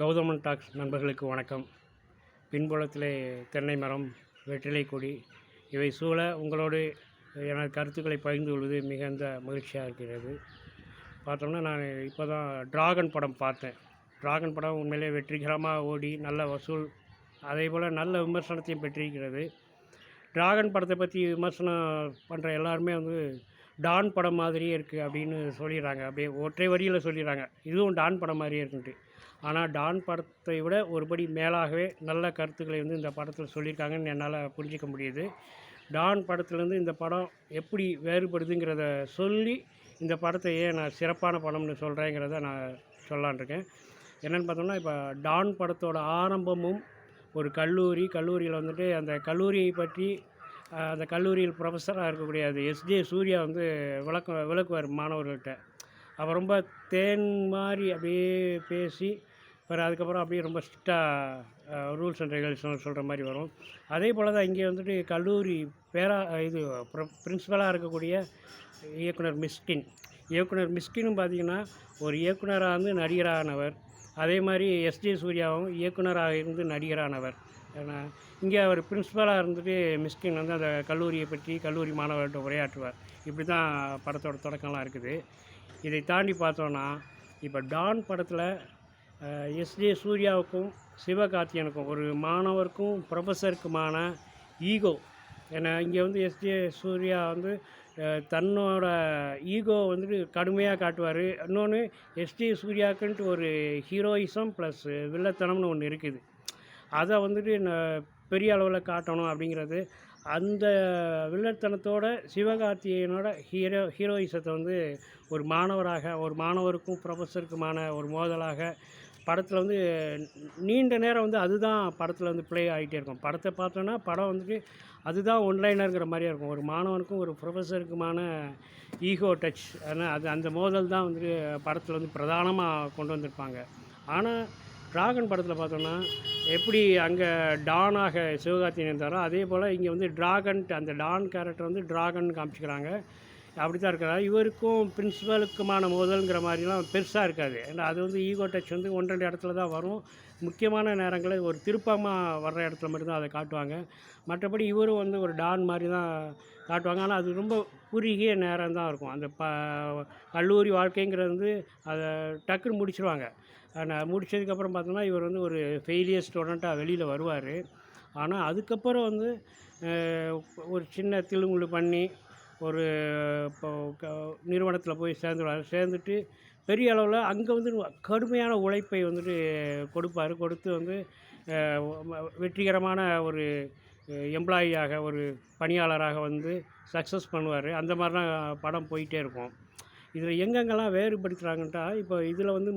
Gowthaman tax நண்பர்களுக்கு வணக்கம். பின்புலத்திலே தென்னை மரம் வெற்றிலை கொடி இவை சூழ உங்களோடு எனது கருத்துக்களை பகிர்ந்து கொள்வது மிகுந்த மகிழ்ச்சியாக இருக்கிறது. பார்த்தோம்னா நான் இப்போ தான் டிராகன் படம் பார்த்தேன். டிராகன் படம் உண்மையிலே வெற்றிகரமாக ஓடி நல்ல வசூல் அதே போல் நல்ல விமர்சனத்தையும் பெற்றிருக்கிறது. டிராகன் படத்தை பற்றி விமர்சனம் பண்ணுற எல்லாருமே வந்து டான் படம் மாதிரியே இருக்குது அப்படின்னு சொல்லிடுறாங்க. அப்படியே ஒற்றை வரியில் சொல்லிடுறாங்க. இதுவும் டான் படம் மாதிரியே இருக்குன்ட்டு. ஆனால் டான் படத்தை விட ஒருபடி மேலாகவே நல்ல கருத்துக்களை வந்து இந்த படத்தில் சொல்லியிருக்காங்கன்னு என்னால் புரிஞ்சிக்க முடியுது. டான் படத்துலேருந்து இந்த படம் எப்படி வேறுபடுதுங்கிறத சொல்லி இந்த படத்தை ஏன் நான் சிறப்பான படம்னு சொல்கிறேங்கிறத நான் சொல்லான்ருக்கேன் என்னென்னு பார்த்தோம்னா இப்போ டான் படத்தோட ஆரம்பமும் ஒரு கல்லூரி கல்லூரியில் வந்துட்டு அந்த கல்லூரியை பற்றி அந்த கல்லூரியில் ப்ரொஃபஸராக இருக்கக்கூடிய அது எஸ்ஜே சூர்யா வந்து விளக்க விளக்குவார் மாணவர்கள்ட்ட. அவர் ரொம்ப தேன் மாதிரி அப்படியே பேசி அப்புறம் அதுக்கப்புறம் அப்படியே ரொம்ப ஸ்ட்ரிக்டாக ரூல்ஸ் அண்ட் ரெகுலேஷன் சொல்கிற மாதிரி வரும். அதே போல் தான் இங்கே வந்துட்டு கல்லூரி பேரா இது பிரின்ஸிபலாக இருக்கக்கூடிய இயக்குனர் மிஸ்கின். இயக்குனர் மிஸ்கினும் பார்த்தீங்கன்னா ஒரு இயக்குனராக வந்து நடிகரானவர். அதே மாதிரி எஸ்ஜி சூர்யாவும் இயக்குனராக இருந்து நடிகரானவர். ஏன்னா இங்கே அவர் பிரின்ஸிபலாக இருந்துட்டு மிஸ்கின் வந்து அந்த கல்லூரியை பற்றி கல்லூரி மாணவர்கிட்ட உரையாற்றுவார். இப்படி தான் படத்தோட தொடக்கம்லாம் இருக்குது. இதை தாண்டி பார்த்தோன்னா இப்போ டான் படத்தில் எஸ்ஜே சூர்யாவுக்கும் சிவகார்த்தியனுக்கும் ஒரு மாணவருக்கும் ப்ரொஃபஸருக்குமான ஈகோ ஏன்னா இங்கே வந்து எஸ்ஜே சூர்யா வந்து தன்னோட ஈகோ வந்துட்டு கடுமையாக காட்டுவார். இன்னொன்று எஸ்ஜே சூர்யாக்குன்ட்டு ஒரு ஹீரோயிசம் ப்ளஸ் வில்லத்தனம்னு ஒன்று இருக்குது. அதை வந்துட்டு பெரிய அளவில் காட்டணும் அப்படிங்கிறது. அந்த வில்லத்தனத்தோட சிவகார்த்திகேயனோட ஹீரோ ஹீரோயிசத்தை வந்து ஒரு மாணவராக ஒரு மாணவருக்கும் ப்ரொஃபஸருக்குமான ஒரு மோதலாக படத்தில் வந்து நீண்ட நேரம் வந்து அதுதான் படத்தில் வந்து ப்ளே ஆகிட்டே இருக்கும். படத்தை பார்த்தோன்னா படம் வந்துட்டு அதுதான் ஒன்லைனருங்கிற மாதிரியே இருக்கும். ஒரு மாணவனுக்கும் ஒரு ப்ரொஃபஸருக்குமான ஈகோ டச் ஆனால் அது அந்த மோதல் தான் வந்துட்டு படத்தில் வந்து பிரதானமாக கொண்டு வந்திருப்பாங்க. ஆனால் டிராகன் படத்தில் பார்த்தோன்னா எப்படி அங்கே டானாக சிவகார்த்திகேயன் இருந்தாரோ அதே போல் இங்கே வந்து ட்ராகன் அந்த டான் கேரக்டர் வந்து ட்ராகன் காமிச்சிக்கிறாங்க. அப்படி தான் இருக்கிறார். இவருக்கும் பிரின்சிபலுக்குமான மோதல்ங்கிற மாதிரிலாம் பெருசாக இருக்காது. ஏன்னா அது வந்து ஈகோ டச் வந்து ஒன்று ரெண்டு இடத்துல தான் வரும். முக்கியமான நேரங்களில் ஒரு திருப்பமாக வர்ற இடத்துல மட்டும்தான் அதை காட்டுவாங்க. மற்றபடி இவரும் வந்து ஒரு டான் மாதிரி தான் காட்டுவாங்க. ஆனால் அது ரொம்ப குறுகிய நேரம் தான் இருக்கும். அந்த ப கல்லூரி வாழ்க்கைங்கிறது வந்து அதை டக்குன்னு முடிச்சிருவாங்க. முடித்ததுக்கப்புறம் முடிச்சதுக்கப்புறம் பார்த்தோம்னா இவர் வந்து ஒரு ஃபெயிலியர் ஸ்டூடெண்ட்டாக வெளியில் வருவார். ஆனால் அதுக்கப்புறம் வந்து ஒரு சின்ன திலுங்குழு பண்ணி ஒரு இப்போ நிறுவனத்தில் போய் சேர்ந்துடுவார் சேர்ந்துட்டு பெரிய அளவில் அங்கே வந்து கடுமையான உழைப்பை வந்துட்டு கொடுப்பார். கொடுத்து வந்து வெற்றிகரமான ஒரு எம்ப்ளாயியாக ஒரு பணியாளராக வந்து சக்ஸஸ் பண்ணுவார். அந்த மாதிரிலாம் படம் போயிட்டே இருக்கும். இதில் எங்கெங்கெல்லாம் வேறுபடுத்துகிறாங்கன்ட்டா இப்போ இதில் வந்து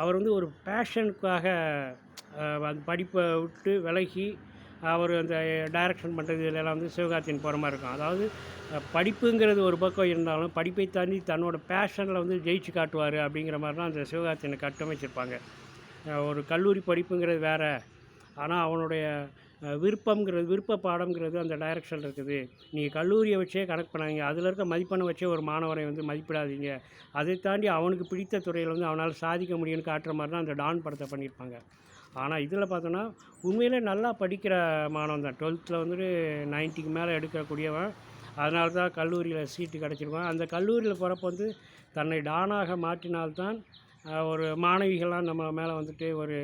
அவர் வந்து ஒரு பேஷனுக்காக அந்த படிப்பை விட்டு விலகி அவர் அந்த டைரக்ஷன் பண்ணுறது இதிலெல்லாம் வந்து சிவகார்த்தியன் போகிற மாதிரி இருக்கும். அதாவது படிப்புங்கிறது ஒரு பக்கம் இருந்தாலும் படிப்பை தாண்டி தன்னோட பேஷனில் வந்து ஜெயிச்சு காட்டுவார் அப்படிங்கிற மாதிரி தான் அந்த சிவகார்த்தியனை கட்டமைச்சிருப்பாங்க. ஒரு கல்லூரி படிப்புங்கிறது வேறு. ஆனால் அவனுடைய விருப்பங்கிறது விருப்பம்ங்கிறது விருப்ப பாடம்ங்கிறது அந்த டைரக்ஷன் இருக்குது. நீங்கள் கல்லூரியை வச்சே கணக்கு பண்ணாதீங்க. அதில் இருக்க மதிப்பெண்ணை வச்சே ஒரு மாணவரை வந்து மதிப்பிடாதீங்க. அதை தாண்டி அவனுக்கு பிடித்த துறையில் வந்து அவனால் சாதிக்க முடியும்னு காட்டுற மாதிரி தான் அந்த டான் படத்தை பண்ணியிருப்பாங்க. ஆனால் இதில் பார்த்தோன்னா உண்மையிலே நல்லா படிக்கிற மாணவன் தான். டுவெல்த்தில் வந்துட்டு நைன்ட்டிக்கு மேலே எடுக்கக்கூடியவன். அதனால தான் கல்லூரியில் சீட்டு கிடச்சிருவான் அந்த கல்லூரியில் போகிறப்ப வந்து தன்னை டானாக மாற்றினால்தான் ஒரு மாணவிகள்லாம் நம்ம மேலே வந்துட்டு ஒரு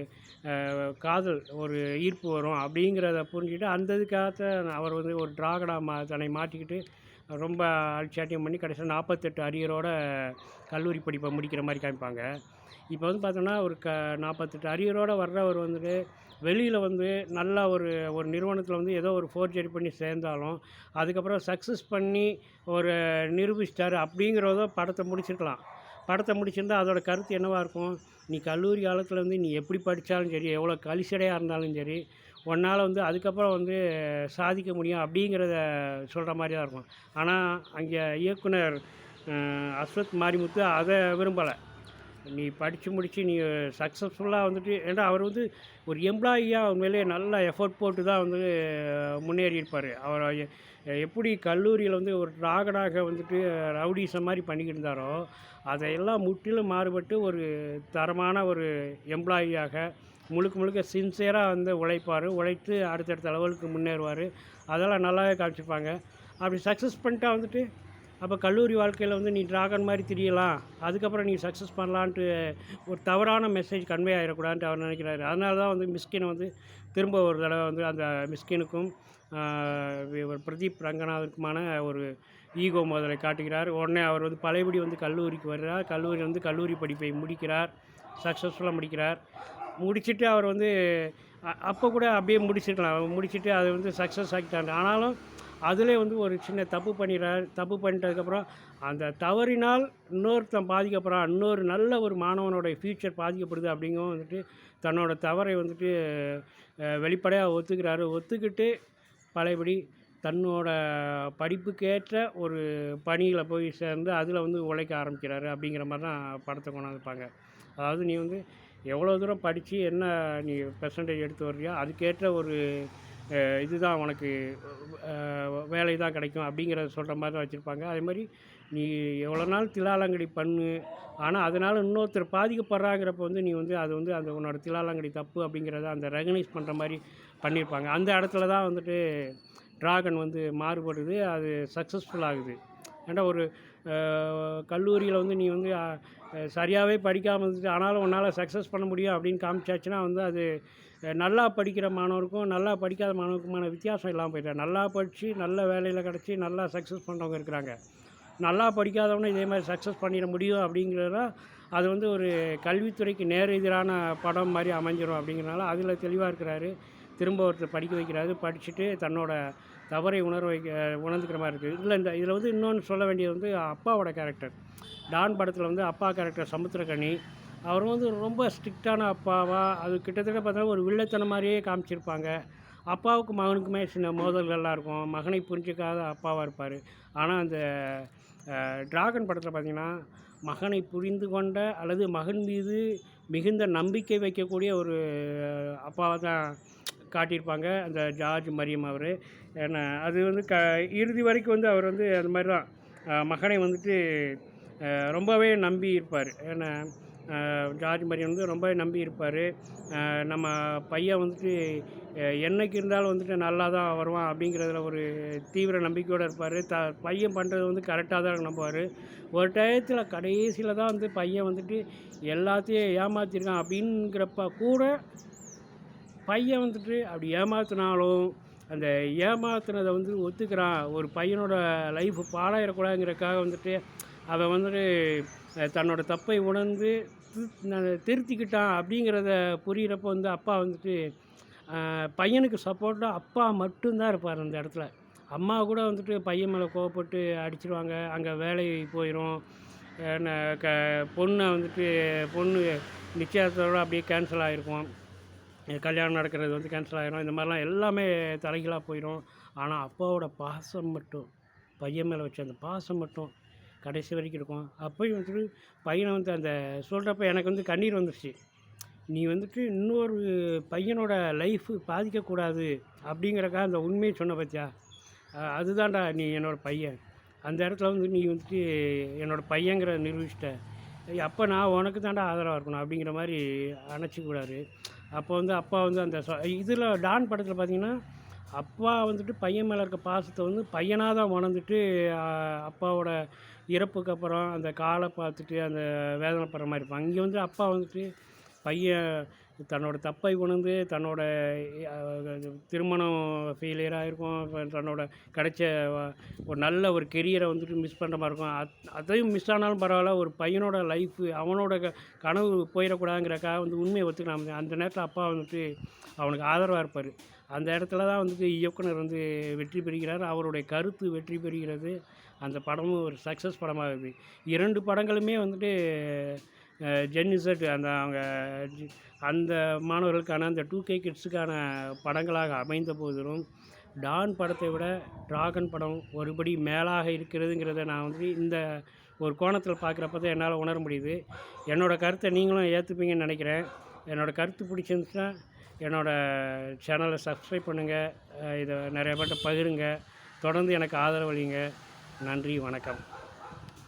காதல் ஒரு ஈர்ப்பு வரும். அப்படிங்கிறத புரிஞ்சுக்கிட்டு அந்த இதுக்காக அவர் வந்து ஒரு டிராகடா மா தன்னை மாற்றிக்கிட்டு ரொம்ப அல்சாட்டியம் பண்ணி கடைசியில் நாற்பத்தெட்டு அரியரோட கல்லூரி படிப்பை முடிக்கிற மாதிரி காமிப்பாங்க. இப்போ வந்து பார்த்தோன்னா ஒரு க நாற்பத்தெட்டு அரியரோடு வர்றவர் வந்துட்டு வெளியில் வந்து நல்லா ஒரு ஒரு நிறுவனத்தில் வந்து ஏதோ ஒரு ஃபோர்ஜரி பண்ணி சேர்ந்தாலும் அதுக்கப்புறம் சக்ஸஸ் பண்ணி ஒரு நிரூபிச்சிட்டாரு அப்படிங்கிறதோ படத்தை முடிச்சிருக்கலாம். படத்தை முடிச்சிருந்தால் அதோட கருத்து என்னவாக இருக்கும்? நீ கல்லூரி காலத்தில் வந்து நீ எப்படி படித்தாலும் சரி எவ்வளோ கலிசடையாக இருந்தாலும் சரி உன்னால் வந்து அதுக்கப்புறம் வந்து சாதிக்க முடியும் அப்படிங்கிறத சொல்கிற மாதிரி தான் இருக்கும். ஆனால் அங்கே இயக்குனர் அஸ்வத் மாரிமுத்து அதை விரும்பலை. நீ படித்து முடித்து நீ சக்ஸஸ்ஃபுல்லாக வந்துட்டு ஏன்னா அவர் வந்து ஒரு எம்ப்ளாயியாக உண்மையிலேயே நல்லா எஃபோர்ட் போட்டு தான் வந்து முன்னேறியிருப்பார். அவர் எப்படி கல்லூரியில் வந்து ஒரு ட்ராகனாக வந்துட்டு ரவுடிசம் மாதிரி பண்ணிக்கிட்டு இருந்தாரோ அதையெல்லாம் முற்றிலும் மாறுபட்டு ஒரு தரமான ஒரு எம்ப்ளாயியாக முழுக்க முழுக்க சின்சியராக வந்து உழைப்பார். உழைத்து அடுத்தடுத்த லெவலுக்கு முன்னேறுவார். அதெல்லாம் நல்லாவே காமிச்சிருப்பாங்க அப்படி சக்ஸஸ் பண்ணிட்டா வந்துட்டு அப்போ கல்லூரி வாழ்க்கையில் வந்து நீ டிராகன் மாதிரி தெரியலாம். அதுக்கப்புறம் நீ சக்ஸஸ் பண்ணலான்ட்டு ஒரு தவறான மெசேஜ் கன்வே ஆகிடக்கூடாதுன்ட்டு அவர் நினைக்கிறாரு. அதனால தான் வந்து மிஸ்கின் வந்து திரும்ப ஒரு தடவை வந்து அந்த மிஸ்கினுக்கும் ஒரு இவர் பிரதீப் ரங்கநாதருக்குமான ஒரு ஈகோ முதலை காட்டுகிறார். உடனே அவர் வந்து பழையபடி வந்து கல்லூரிக்கு வர்றார். கல்லூரி வந்து கல்லூரி படிப்பை முடிக்கிறார். சக்ஸஸ்ஃபுல்லாக முடிக்கிறார். முடிச்சுட்டு அவர் வந்து அப்போ கூட அப்படியே முடிச்சிருக்கலாம் முடிச்சுட்டு அது வந்து சக்ஸஸ் ஆகிட்டாங்க ஆனாலும் அதிலே வந்து ஒரு சின்ன தப்பு பண்ணிடுறார் தப்பு பண்ணிட்டதுக்கப்புறம் அந்த தவறினால் இன்னொருத்தன் பாதிக்கப்படுறான் இன்னொரு நல்ல ஒரு மாணவனுடைய ஃப்யூச்சர் பாதிக்கப்படுது அப்படிங்கவும் வந்துட்டு தன்னோட தவறை வந்துட்டு வெளிப்படையாக ஒத்துக்கிறாரு. ஒத்துக்கிட்டு பழையபடி தன்னோட படிப்புக்கேற்ற ஒரு பணியில் போய் சேர்ந்து அதில் வந்து உழைக்க ஆரம்பிக்கிறாரு அப்படிங்கிற மாதிரி தான் படத்தை கொண்டாந்துப்பாங்க. அதாவது நீ வந்து எவ்வளோ தூரம் படித்து என்ன நீ பெர்சன்டேஜ் எடுத்து வர்றியோ அதுக்கேற்ற ஒரு இதுதான் உனக்கு வேலை தான் கிடைக்கும் அப்படிங்கிறத சொல்கிற மாதிரி தான் வச்சுருப்பாங்க. அதே மாதிரி நீ எவ்வளோ நாள் திலாலங்கடி பண்ணு ஆனால் அதனால் இன்னொருத்தர் பாதிக்கப்படுறாங்கிறப்ப வந்து நீ வந்து அது வந்து அந்த உன்னோட திலாலங்கடி தப்பு அப்படிங்கிறத அந்த ரெகனைஸ் பண்ணுற மாதிரி பண்ணியிருப்பாங்க அந்த இடத்துல தான் வந்துட்டு ட்ராகன் வந்து மாறுபடுது அது சக்ஸஸ்ஃபுல் ஆகுது. ஏன்னா ஒரு கல்லூரியில் வந்து நீ வந்து சரியாகவே படிக்காமல் இருந்துட்டு ஆனாலும் உன்னால் சக்ஸஸ் பண்ண முடியும் அப்படின்னு காமிச்சாச்சுன்னா வந்து அது நல்லா படிக்கிற மாணவருக்கும் நல்லா படிக்காத மாணவருக்குமான வித்தியாசம் இல்லாமல் போயிட்டு நல்லா படித்து நல்ல வேலையில் கிடச்சி நல்லா சக்ஸஸ் பண்ணுறவங்க இருக்கிறாங்க. நல்லா படிக்காதவனும் இதே மாதிரி சக்ஸஸ் பண்ணிட முடியும் அப்படிங்கிறதா அது வந்து ஒரு கல்வித்துறைக்கு நேர் எதிரான படம் மாதிரி அமைஞ்சிடும் அப்படிங்கிறனால அதில் தெளிவாக இருக்கிறாரு. திரும்ப ஒருத்தர் படிக்க வைக்கிறாரு படிச்சுட்டு தன்னோட தவறை உணர வைக்க உணர்ந்துக்கிற மாதிரி இருக்குது. இதில் இந்த இதில் வந்து இன்னொன்று சொல்ல வேண்டியது வந்து அப்பாவோட கேரக்டர் டான் படத்தில் வந்து அப்பா கேரக்டர் சமுத்திரகனி அவர் வந்து ரொம்ப ஸ்ட்ரிக்டான அப்பாவா அது கிட்டத்தட்ட பார்த்தா ஒரு வில்லத்தனம் மாதிரியே காமிச்சிருப்பாங்க. அப்பாவுக்கு மகனுக்குமே சின்ன மோதல்கள்லாம் இருக்கும். மகனை புரிஞ்சிக்காத அப்பாவாக இருப்பார். ஆனால் அந்த டிராகன் படத்தில் பார்த்தீங்கன்னா மகனை புரிந்து கொண்ட அல்லது மகன் மீது மிகுந்த நம்பிக்கை வைக்கக்கூடிய ஒரு அப்பாவை தான் காட்டியிருப்பாங்க அந்த ஜார்ஜ் மரியம் அவர். ஏன்னா அது வந்து க இறுதி வரைக்கும் வந்து அவர் வந்து அந்த மாதிரி தான். மகனை வந்துட்டு ரொம்பவே நம்பி இருப்பார். ஏன்னா ஜார்ஜ் மரியம் வந்து ரொம்பவே நம்பி இருப்பார். நம்ம பையன் வந்துட்டு என்னைக்கு இருந்தாலும் வந்துட்டு நல்லா தான் வருவான் அப்படிங்கிறதுல ஒரு தீவிர நம்பிக்கையோடு இருப்பார். த பையன் பண்ணுறது வந்து கரெக்டாக தான் நம்புவார். ஒரு டயத்தில் கடைசியில் தான் வந்து பையன் வந்துட்டு எல்லாத்தையும் ஏமாற்றிருக்கான் அப்படிங்கிறப்ப கூட பையன் வந்துட்டு அப்படி ஏமாத்தினாலும் அந்த ஏமாத்துனதை வந்து ஒத்துக்கிறான். ஒரு பையனோட லைஃப் பாழாயிடக்கூடாதுங்கிறக்காக வந்துட்டு அவன் வந்துட்டு தன்னோட தப்பை உணர்ந்து திரு- திருத்திக்கிட்டான் அப்படிங்கிறத புரிகிறப்ப வந்து அப்பா வந்துட்டு பையனுக்கு சப்போர்ட்டாக அப்பா மட்டும்தான் இருப்பார் அந்த இடத்துல. அம்மா கூட வந்துட்டு பையன் மேலே கோவப்பட்டு அடிச்சிருவாங்க. அங்கே வேலை போயிடும் க பொண்ணை வந்துட்டு பொண்ணு நிச்சயத்தோட அப்படியே கேன்சல் ஆகிருக்கும் கல்யாணம் நடக்கிறது வந்து கேன்சல் ஆகிடும் இந்த மாதிரிலாம் எல்லாமே தலைகீழாக போயிடும் ஆனால் அப்பாவோட பாசம் மட்டும் பையன் மேலே வச்ச அந்த பாசம் மட்டும் கடைசி வரைக்கும் இருக்கும். அப்போயும் வந்துட்டு பையனை வந்து அந்த சொல்கிறப்ப எனக்கு வந்து கண்ணீர் வந்துருச்சு. நீ வந்துட்டு இன்னொரு பையனோட லைஃபு பாதிக்கக்கூடாது அப்படிங்கிறக்காக அந்த உண்மையை சொன்ன பார்த்தியா அதுதான்டா நீ என்னோட பையன். அந்த இடத்துல வந்து நீ வந்துட்டு என்னோட பையங்கிற நிரூபிச்சிட்ட அப்போ நான் உனக்கு தாண்டா ஆதரவாக இருக்கணும் அப்படிங்கிற மாதிரி அணைச்சிக்கூடாது அப்போ வந்து அப்பா வந்து அந்த இதில் டான் படத்தில் பார்த்தீங்கன்னா அப்பா வந்துட்டு பையன் மேலே இருக்க பாசத்தை வந்து பையனாக தான் உணர்ந்துட்டு அப்பாவோட இறப்புக்கு அப்புறம் அந்த காலை பார்த்துட்டு அந்த வேதனைப்படுற மாதிரி இருப்பாங்க. இங்கே வந்து அப்பா வந்துட்டு பையன் தன்னோட தப்பை உணர்ந்து தன்னோட திருமணம் ஃபெயிலியராக இருக்கும் தன்னோட கிடைச்ச ஒரு நல்ல ஒரு கெரியரை வந்துட்டு மிஸ் பண்ணுற மாதிரி இருக்கும். அத் அதையும் மிஸ் ஆனாலும் பரவாயில்ல ஒரு பையனோட லைஃபு அவனோட க கனவு போயிடக்கூடாதுங்கிறக்காக வந்து உண்மையை ஒத்துக்கலாம் அந்த நேரத்தில் அப்பா வந்துட்டு அவனுக்கு ஆதரவாக இருப்பார். அந்த இடத்துல தான் வந்துட்டு இயக்குனர் வந்து வெற்றி பெறுகிறார். அவருடைய கருத்து வெற்றி பெறுகிறது. அந்த படமும் ஒரு சக்ஸஸ் படமாகுது. இரண்டு படங்களுமே வந்துட்டு ஜென்னிசட் அந்த அவங்க ஜி- அந்த மாணவர்களுக்கான அந்த டூ கே கிட்ஸுக்கான படங்களாக அமைந்த போதிலும் டான் படத்தை விட டிராகன் படம் ஒருபடி மேலாக இருக்கிறதுங்கிறத நான் வந்து இந்த ஒரு கோணத்தில் பார்க்குறப்ப தான் என்னால் உணர முடியுது. என்னோடய கருத்தை நீங்களும் ஏற்றுப்பீங்கன்னு நினைக்கிறேன். என்னோடய கருத்து பிடிச்சிருந்துச்சுன்னா என்னோடய சேனலை சப்ஸ்கிரைப் பண்ணுங்கள் இதை நிறைய பேர்ட்ட பகிருங்க. தொடர்ந்து எனக்கு ஆதரவளிங்க நன்றி வணக்கம்.